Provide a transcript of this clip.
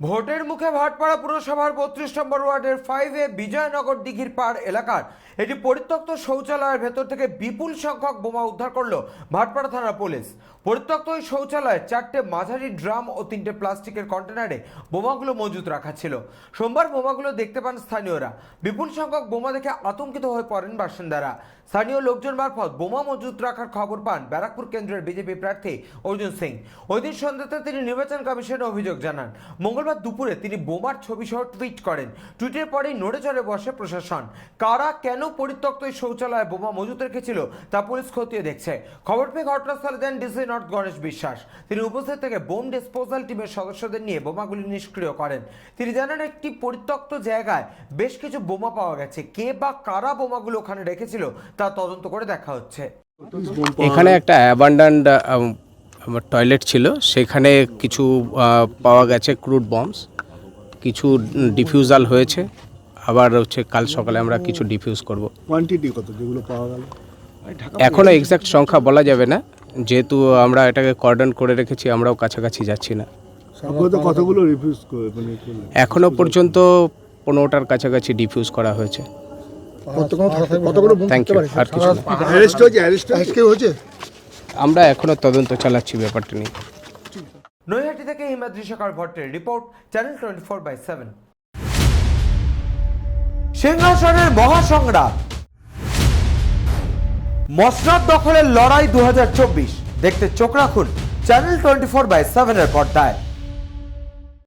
ভোটের মুখে ভাটপাড়া পুরসভার বত্রিশ নম্বর ওয়ার্ডের ফাইভে বিজয়নগর দিঘির পাড় এলাকার একটি পরিত্যক্ত শৌচালয়ের ভেতর থেকে বিপুল সংখ্যক বোমা উদ্ধার করল ভাটপাড়া থানা পুলিশ। পরিত্যক্ত ওই শৌচালয়ে চারটে মাঝারি ড্রাম ও তিনটে প্লাস্টিকের কন্টেনারে বোমাগুলো মজুত রাখা ছিল। সোমবার বোমাগুলো দেখতে পান স্থানীয়রা। বিপুল সংখ্যক বোমা দেখে আতঙ্কিত হয়ে পড়েন বাসিন্দারা। স্থানীয় লোকজন মারফত বোমা মজুত রাখার খবর পান ব্যারাকপুর কেন্দ্রের বিজেপি প্রার্থী অর্জুন সিং। ওই দিন সন্ধ্যাতে তিনি নির্বাচন কমিশনে অভিযোগ জানান। মঙ্গলবার দুপুরে তিনি বোমার ছবি সহ টুইট করেন। টুইটের পরেই নড়ে চড়ে বসে প্রশাসন। কারা কেন পরিত্যক্ত এই শৌচালয়ে বোমা মজুত রেখেছিল তা পুলিশ খতিয়ে দেখছে। খবর পেয়ে ঘটনাস্থলে দেন ডিসি নর্থ গণেশ বিশ্বাস। তিনি উপস্থিত থেকে বোম ডিসপোজাল টিমের সদস্যদের নিয়ে বোমাগুলি নিষ্ক্রিয় করেন। তিনি জানান, একটি পরিত্যক্ত জায়গায় বেশ কিছু বোমা পাওয়া গেছে। কে বা কারা বোমাগুলো ওখানে রেখেছিল তা তদন্ত করে দেখা হচ্ছে। এখানে একটা অ্যাবান্ডান্ট টয়লেট ছিল সেখানে কিছু পাওয়া গেছে ক্রুড বম্বস কিছু ডিফিউজাল হয়েছে আবার হচ্ছে কাল সকালে আমরা কিছু ডিফিউজ করব। কোয়ান্টিটি কত? যেগুলো পাওয়া গেল? এখনও এক্স্যাক্ট সংখ্যা বলা যাবে না যেহেতু আমরা এটাকে কর্ডন করে রেখেছি আমরাও কাছাকাছি যাচ্ছি না। কতগুলো রিফিউজ মানে এখনও পর্যন্ত পনেরোটার কাছাকাছি ডিফিউজ করা হয়েছে। কতগুলো থ্যাংক ইউ আর কিছু হয়েছে? আমরা এখনও তদন্ত চালাচ্ছি ব্যাপারটা নিয়ে। নৈহাটি থেকে Himadri Shekhar ভট্টের report, channel twenty four by seven. সিংহাসনের মহাসংগ্রাম। মসনাদ দখলের লড়াই দু হাজার চব্বিশ। দেখতে চোখ রাখুন চ্যানেল টোয়েন্টি ফোর বাই সেভেনের পর্দায়।